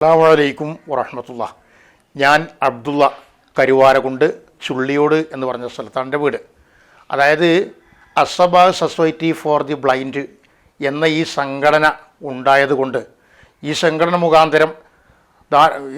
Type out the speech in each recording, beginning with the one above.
അസ്സാമലൈക്കും വറഹമത്തുള്ള ഞാൻ അബ്ദുള്ള കരുവാരകുണ്ട് ചുള്ളിയോട് എന്ന് പറഞ്ഞ സ്ഥലത്താണ് എന്റെ വീട്. അതായത് അസബ സൊസൈറ്റി ഫോർ ദി ബ്ലൈൻഡ് എന്ന ഈ സംഘടന ഉണ്ടായതുകൊണ്ട് ഈ സംഘടന മുഖാന്തരം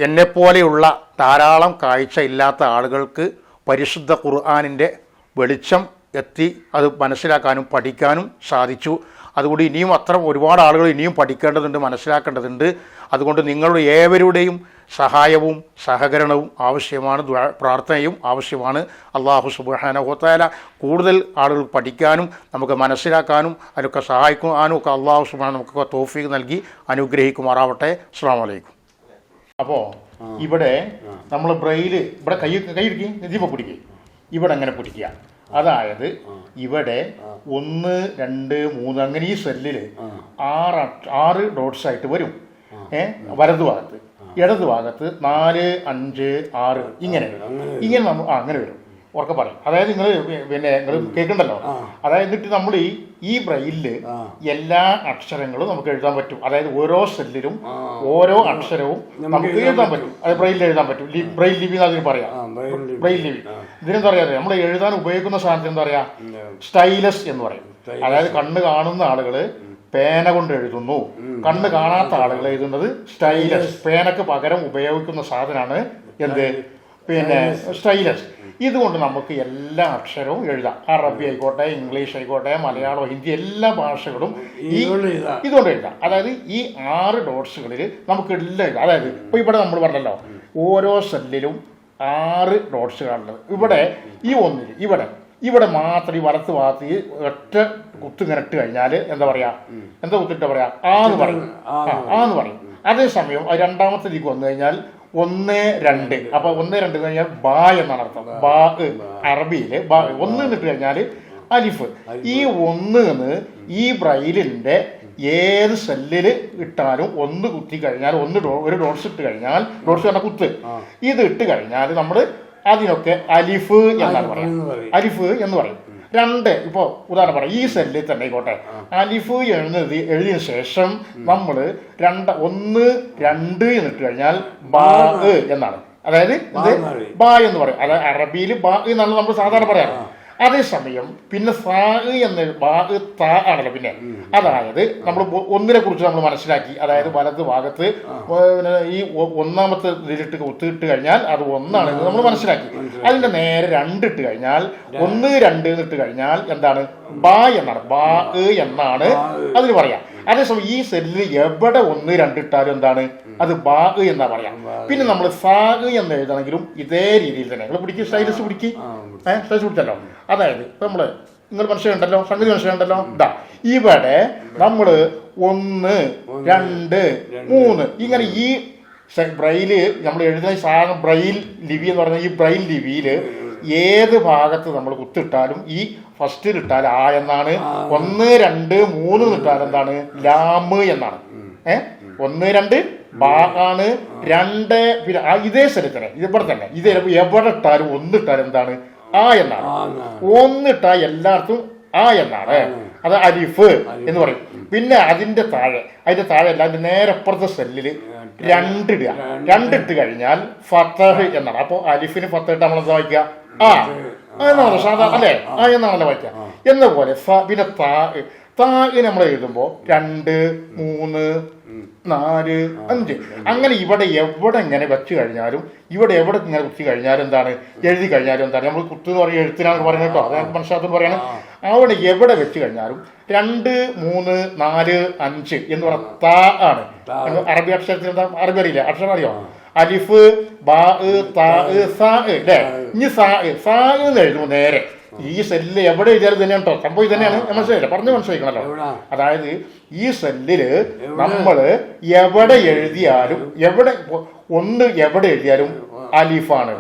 എന്നെപ്പോലെയുള്ള ധാരാളം കാഴ്ച ഇല്ലാത്ത ആളുകൾക്ക് പരിശുദ്ധ ഖുർആാനിന്റെ വെളിച്ചം എത്തി അത് മനസ്സിലാക്കാനും പഠിക്കാനും സാധിച്ചു. അതുകൊണ്ട് ഇനിയും അത്ര ഒരുപാട് ആളുകൾ ഇനിയും പഠിക്കേണ്ടതുണ്ട് മനസ്സിലാക്കേണ്ടതുണ്ട്. അതുകൊണ്ട് നിങ്ങളുടെ ഏവരുടെയും സഹായവും സഹകരണവും ആവശ്യമാണ് പ്രാർത്ഥനയും ആവശ്യമാണ്. അള്ളാഹു സുബാനഹോത്താല കൂടുതൽ ആളുകൾ പഠിക്കാനും നമുക്ക് മനസ്സിലാക്കാനും അതിനൊക്കെ സഹായിക്കാനും ഒക്കെ അള്ളാഹു സുബാന നമുക്കൊക്കെ തോഫീക്ക് നൽകി അനുഗ്രഹിക്കുമാറാവട്ടെ. അസ്സാം വലൈക്കും അപ്പോൾ ഇവിടെ നമ്മൾ ബ്രെയിൽ ഇവിടെ കൈ കൈ ഇരിക്കും ദീപ പിടിക്കുക ഇവിടെ അങ്ങനെ പിടിക്കുക. അതായത് ഇവിടെ ഒന്ന് രണ്ട് മൂന്ന് അങ്ങനെ ഈ സെല്ലിൽ ആറ് ആറ് ഡോട്ട്സ് ആയിട്ട് വരും. ഏ? വലതു ഭാഗത്ത് ഇടതു ഭാഗത്ത് നാല് അഞ്ച് ആറ് ഇങ്ങനെ ഇങ്ങനെ നമ്മൾ അങ്ങനെ വരും. ഉറക്കെ പറയും. അതായത് നിങ്ങൾ പിന്നെ നിങ്ങൾ കേൾക്കണ്ടല്ലോ? അതായത് എന്നിട്ട് നമ്മൾ ഈ ഈ ബ്രെയിലിൽ എല്ലാ അക്ഷരങ്ങളും നമുക്ക് എഴുതാൻ പറ്റും. അതായത് ഓരോ സെല്ലിലും ഓരോ അക്ഷരവും നമുക്ക് എഴുതാൻ പറ്റും. അത് ബ്രെയിലിൽ എഴുതാൻ പറ്റും. ബ്രെയിൽ ലിപി എന്ന് അതിന് പറയാം. ബ്രെയിൽ ലിപി. ഇതിനെന്താ പറയാ നമ്മൾ എഴുതാൻ ഉപയോഗിക്കുന്ന സാധനത്തിന് എന്താ പറയാ? സ്റ്റൈലസ് എന്ന് പറയും. അതായത് കണ്ണ് കാണുന്ന ആളുകൾ പേന കൊണ്ട് എഴുതുന്നു. കണ്ണ് കാണാത്ത ആളുകൾ എഴുതുന്നത് സ്റ്റൈലസ്. പേനക്ക് പകരം ഉപയോഗിക്കുന്ന സാധനമാണ് എന്ത്? പിന്നെ സ്റ്റൈലസ്. ഇതുകൊണ്ട് നമുക്ക് എല്ലാ അക്ഷരവും എഴുതാം. അറബി ആയിക്കോട്ടെ ഇംഗ്ലീഷ് ആയിക്കോട്ടെ മലയാളം ഹിന്ദി എല്ലാ ഭാഷകളും ഈ ഇതുകൊണ്ട് എഴുതാം. അതായത് ഈ ആറ് ഡോട്ട്സുകളിൽ നമുക്ക് എല്ലാം എഴുതാം. അതായത് ഇപ്പൊ ഇവിടെ നമ്മൾ പറഞ്ഞല്ലോ ഓരോ സെല്ലിലും ആറ് ഡോട്ട്സുകളുള്ളത് ഇവിടെ ഈ ഒന്നിൽ ഇവിടെ ഇവിടെ മാത്രം ഈ വലത്ത് ഭാഗത്ത് ഈ ഒറ്റ കുത്ത് നിരട്ട് കഴിഞ്ഞാൽ എന്താ പറയാ? എന്താ കുത്തിട്ട് പറയാ? ആന്ന് പറയും. ആന്ന് പറയും. അതേസമയം അത് രണ്ടാമത്തെ ഇതിക്ക് വന്നു കഴിഞ്ഞാൽ ഒന്ന് രണ്ട്. അപ്പൊ ഒന്ന് രണ്ട് എന്ന് കഴിഞ്ഞാൽ ബാ എന്നാണ് അർത്ഥം. ബാ. അറബിയിൽ ബാ ഒന്ന് എന്നിട്ട് കഴിഞ്ഞാൽ അലിഫ്. ഈ ഒന്ന് എന്ന് ഈ ബ്രൈലിന്റെ ഏത് സെല്ലിൽ ഇട്ടാലും ഒന്ന് കുത്തി കഴിഞ്ഞാൽ ഒന്ന് ഒരു ഡോട്ട്സ് ഇട്ട് കഴിഞ്ഞാൽ ഡോട്ട്സ് പറഞ്ഞ കുത്ത്. ഇത് ഇട്ട് കഴിഞ്ഞാൽ നമ്മൾ അതിനൊക്കെ അലിഫ് എന്നാണ് പറയുന്നത്. അലിഫ് എന്ന് പറയും. രണ്ട് ഇപ്പോ ഉദാഹരണം പറയാം ഈ സെല്ലിൽ തന്നെ ആയിക്കോട്ടെ. അലിഫ് എഴുതി എഴുതിയ ശേഷം നമ്മൾ രണ്ട് ഒന്ന് രണ്ട് എന്നിട്ട് കഴിഞ്ഞാൽ ബാ എന്നാണ്. അതായത് ഇത് ബാ എന്ന് പറയും. അതായത് അറബിയിൽ ബാ എന്നാണ് നമ്മൾ സാധാരണ പറയാറ്. അതേസമയം പിന്നെ സാ എന്ന ബാ താ ആണല്ലോ പിന്നെ. അതായത് നമ്മൾ ഒന്നിനെ കുറിച്ച് നമ്മൾ മനസ്സിലാക്കി. അതായത് വലത് ഭാഗത്ത് ഈ ഒന്നാമത്തെ ഇതിലിട്ട് ഒത്തിട്ട് കഴിഞ്ഞാൽ അത് ഒന്നാണ് നമ്മൾ മനസ്സിലാക്കി. അതിന്റെ നേരെ രണ്ടിട്ട് കഴിഞ്ഞാൽ ഒന്ന് രണ്ട് എന്നിട്ട് കഴിഞ്ഞാൽ എന്താണ്? ബാ എന്നാണ്. ബാ എന്നാണ് അതിന് പറയാം. അതേസമയം ഈ സെല്ലിൽ എവിടെ ഒന്ന് രണ്ടിട്ടാലും എന്താണ്? അത് ബാഗ് എന്നാ പറയാം. പിന്നെ നമ്മൾ സാഗ് എന്ന് എഴുതണമെങ്കിലും ഇതേ രീതിയിൽ തന്നെ. നിങ്ങൾ പിടിക്കും സ്റ്റൈലസ് പിടിക്കും. ഏഹ് സ്റ്റൈലസ് പിടിച്ചല്ലോ. അതായത് ഇപ്പൊ നമ്മൾ നിങ്ങൾ മനസ്സിലുണ്ടല്ലോ സംഗതി മനസ്സിലുണ്ടല്ലോ ഇതാ ഇവിടെ നമ്മൾ ഒന്ന് രണ്ട് മൂന്ന്. ഇങ്ങനെ ഈ ബ്രൈൽ നമ്മൾ എഴുതുന്ന സാധനം ബ്രൈൽ ലിപി എന്ന് പറയുന്ന ഈ ബ്രൈൽ ലിപിയിൽ ഏത് ഭാഗത്ത് നമ്മൾ കുത്തിട്ടാലും ഈ ഫസ്റ്റിൽ ഇട്ടാൽ ആ എന്നാണ്. ഒന്ന് രണ്ട് മൂന്ന് ഇട്ടാൽ എന്താണ്? ലാമ് എന്നാണ്. ഏ? ഒന്ന് രണ്ട് ബാ ആണ് രണ്ട് പിന്നെ ആ ഇതേ തന്നെ ഇവിടെ തന്നെ. ഇത് എവിടെ ഇട്ടാലും ഒന്നിട്ടാലും എന്താണ്? ആ എന്നാണ്. ഒന്നിട്ടാൽ എല്ലായിടത്തും ആ എന്നാണ്. അത് അരിഫ് എന്ന് പറയും. പിന്നെ അതിന്റെ താഴെ. അതിന്റെ താഴെ അല്ല അതിന്റെ നേരെ അപ്പുറത്തെ സെല്ലിൽ രണ്ടിടുക. രണ്ടിട്ട് കഴിഞ്ഞാൽ ഫത്തഹ് എന്നാണ്. അപ്പൊ അലിഫിന് ഫത്തഹ് ഇട്ട് നമ്മൾ എന്താ വായിക്കുക? ആ. എന്നാണല്ലോ സാധാരണ അല്ലേ? ആ. എന്നാണല്ലോ വായിക്കുക. എന്ന പോലെ പിന്നെ താ താ നമ്മൾ എഴുതുമ്പോ രണ്ട് മൂന്ന് നാല് അഞ്ച്. അങ്ങനെ ഇവിടെ എവിടെ ഇങ്ങനെ വെച്ച് കഴിഞ്ഞാലും ഇവിടെ എവിടെ ഇങ്ങനെ കുത്തി കഴിഞ്ഞാലും എന്താണ്? എഴുതി കഴിഞ്ഞാലും എന്താണ്? നമ്മൾ കുത്തു എന്ന് പറയും എഴുത്തിനാണ് പറയുന്നത് കേട്ടോ. അതായത് മനസ്സിലാക്കുന്നു പറയണം. അവിടെ എവിടെ വെച്ച് കഴിഞ്ഞാലും രണ്ട് മൂന്ന് നാല് അഞ്ച് എന്ന് പറഞ്ഞ താ ആണ്. അറബി അക്ഷരത്തിൽ എന്താ? അറബി അറിയില്ല. അക്ഷരം അറിയോ? അലിഫ് ബാ താ സാ അല്ലേ ഇനി സാ സാ എന്ന് എഴുതുമ്പോൾ നേരെ ഈ സെല്ല് എവിടെ എഴുതിയാലും തന്നെയാണ് കേട്ടോ സംഭവം ഇത് തന്നെയാണ്. മനസ്സിലായില്ല പറഞ്ഞു മനസ്സിലാക്കണല്ലോ അതായത് ഈ സെല്ലിൽ നമ്മൾ എവിടെ എഴുതിയാലും എവിടെ? ഒന്ന് എവിടെ എഴുതിയാലും അലിഫാണ്.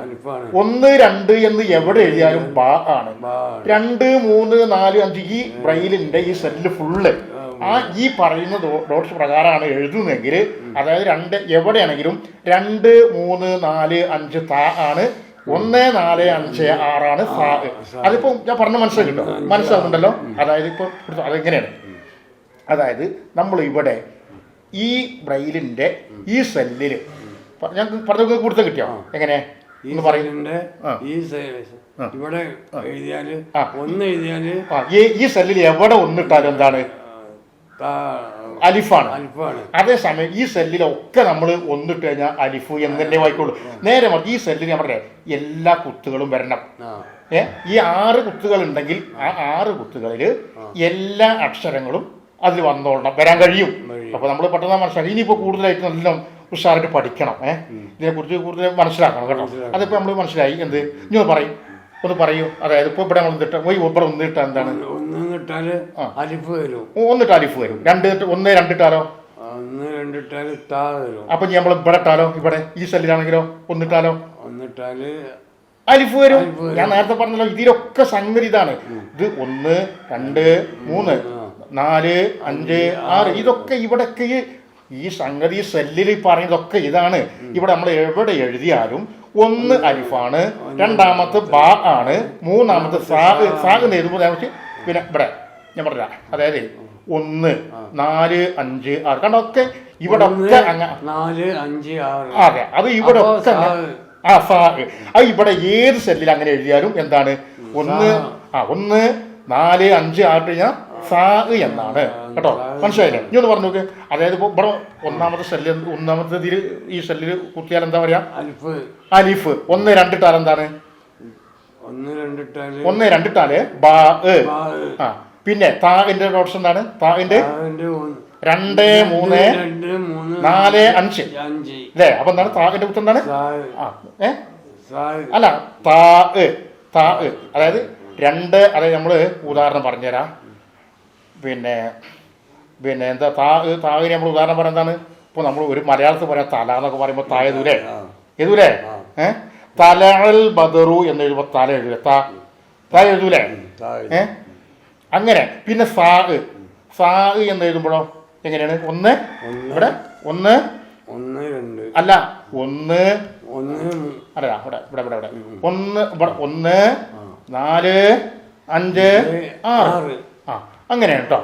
ഒന്ന് രണ്ട് എന്ന് എവിടെ എഴുതിയാലും ബാ ആണ്. രണ്ട് മൂന്ന് നാല് അഞ്ച് ഈ ബ്രെയിലിന്റെ ഈ സെല്ല് ഫുള്ള് ആ ഈ പറയുന്ന ഡോട്ട്സ് പ്രകാരമാണ് എഴുതുന്നതെങ്കിൽ അതായത് രണ്ട് എവിടെയാണെങ്കിലും രണ്ട് മൂന്ന് നാല് അഞ്ച് താ ആണ് ഒന്ന് നാല് അഞ്ച് ആറാണ് ഫാ. അതിപ്പോ ഞാൻ പറഞ്ഞ മനസ്സിലാക്കിട്ടോ മനസ്സിലാവുന്നുണ്ടല്ലോ? അതായത് ഇപ്പൊ അതെങ്ങനെയാണ്? അതായത് നമ്മൾ ഇവിടെ ഈ ബ്രെയിലിന്റെ ഈ സെല്ലിൽ ഞാൻ പറഞ്ഞു കൊടുത്ത കിട്ടിയോ? എങ്ങനെ? ഈ ഒന്ന് പറയും. സെല്ലിന്റെ ആ. ഈ ഇവിടെ എഴുതിയാൽ ഒന്ന് എഴുതിയാൽ ഈ സെല്ലിൽ എവിടെ ഒന്നിട്ടാലും എന്താണ്? അലിഫാണ്. അതേസമയം ഈ സെല്ലിലൊക്കെ നമ്മൾ ഒന്നിട്ട് കഴിഞ്ഞാൽ അലിഫ് എന്ന് വായിക്കുള്ളൂ. നേരെ മറിച്ച് ഈ സെല്ലിൽ ഞാൻ പറയാം എല്ലാ കുത്തുകളും വരണം. ഏ? ഈ ആറ് കുത്തുകൾ ഉണ്ടെങ്കിൽ ആ ആറ് കുത്തുകളിൽ എല്ലാ അക്ഷരങ്ങളും അതിൽ വന്നോളണം. വരാൻ കഴിയും. അപ്പൊ നമ്മൾ പെട്ടെന്ന് മനസ്സിലാക്കി ഇനിയിപ്പോ കൂടുതലായിട്ട് നല്ല ഉഷാറായിട്ട് പഠിക്കണം. ഏഹ് ഇതിനെ കുറിച്ച് കൂടുതൽ മനസ്സിലാക്കണം കേട്ടോ. അതിപ്പോ നമ്മൾ മനസ്സിലായി എന്ത്? ഇനി ഒന്ന് പറയും. ഒന്ന് പറയൂ. അതായത് ഇപ്പൊ ഇവിടെ ഒന്നിട്ട് ഇവിടെ ഒന്നിട്ട് എന്താണ്? ഒന്ന് ഇട്ടാൽ അലിഫ് വരും. ഒന്നിട്ട് അലിഫ് വരും. രണ്ട് ഒന്ന് രണ്ടിട്ടാലോ ഒന്ന് രണ്ടിട്ടാൽ താ വരും. അപ്പൊ നമ്മൾ ഇവിടെ ഇട്ടാലോ? ഇവിടെ ഈ സെല്ലിലാണെങ്കിലോ? ഒന്നിട്ടാലോ ഒന്നിട്ടാൽ അലിഫ് വരും. ഞാൻ നേരത്തെ പറഞ്ഞല്ലോ ഇതിലൊക്കെ സംഗതി ഇതാണ്. ഇത് ഒന്ന് രണ്ട് മൂന്ന് നാല് അഞ്ച് ആറ്. ഇതൊക്കെ ഇവിടൊക്കെ ഈ- സംഗതി സെല്ലിൽ പറയുന്നതൊക്കെ ഇതാണ്. ഇവിടെ നമ്മൾ എവിടെ എഴുതിയാലും ഒന്ന് അരിഫാണ് രണ്ടാമത്തെ ബാ ആണ് മൂന്നാമത്തെ സാഗ് സാഗ് ഞാൻ വെച്ച് പിന്നെ ഇവിടെ ഞാൻ പറഞ്ഞ അതായത് ഒന്ന് നാല് അഞ്ച് ആറ്. കാരണം ഒക്കെ ഇവിടെ ഒക്കെ നാല് അഞ്ച് ആറ്. അതെ അത് ഇവിടെ ഒക്കെ ആ അത് ഇവിടെ ഏത് സെല്ലിൽ അങ്ങനെ എഴുതിയാലും എന്താണ്? ഒന്ന് ആ ഒന്ന് നാല് അഞ്ച് ആറ് കഴിഞ്ഞാൽ സാ എന്നാണ്. കേട്ടോ? മനസ്സിലായില്ലേ? ഇനി ഒന്ന് പറഞ്ഞു നോക്ക്. അതായത് ഇപ്പൊ ഇവിടെ ഒന്നാമത്തെ സെല്ല് ഒന്നാമത്തെ ഈ സെല്ലിൽ കുത്തിയാൽ എന്താ പറയാ? അലിഫ്. ഒന്ന് രണ്ടിട്ടാൽ എന്താണ്? ഒന്ന് രണ്ടിട്ടാൽ ബാ. ആ പിന്നെ താവിന്റെ ഓപ്ഷൻ എന്താണ്? താവിന്റെ രണ്ട് മൂന്ന് നാല് അഞ്ച്. അല്ലേ? അപ്പൊ എന്താണ്? താവിന്റെ ഉത്തരം എന്താണ്? അല്ല താ താ. അതായത് രണ്ട് അതായത് നമ്മൾ ഉദാഹരണം പറഞ്ഞുതരാം. പിന്നെ പിന്നെ എന്താ? താ താവിനെ നമ്മൾ ഉദാഹരണം പറയാൻ എന്താണ്? ഇപ്പോൾ നമ്മൾ ഒരു മലയാളത്തിൽ പറയാം തല എന്നൊക്കെ പറയുമ്പോൾ താ എഴുതൂലേ ആ. തലൽ ബദറു എന്ന് എഴുതുമ്പോൾ തല എഴുതുക താ താ എഴുതൂലേ ഏ? അങ്ങനെ. പിന്നെ സാഗ് സാഗ് എന്ന് എഴുതുമ്പോഴോ എങ്ങനെയാണ്? ഒന്ന് ഇവിടെ ഒന്ന് ഒന്ന് രണ്ട്. അല്ല ഒന്ന് ഒന്ന് അറിയാം അല്ല ഇവിടെ ഇവിടെ ഇവിടെ ഇവിടെ. ഒന്ന് ഇവിടെ ഒന്ന് നാല് അഞ്ച് ആറ്. ആ അങ്ങനെയാണ് കേട്ടോ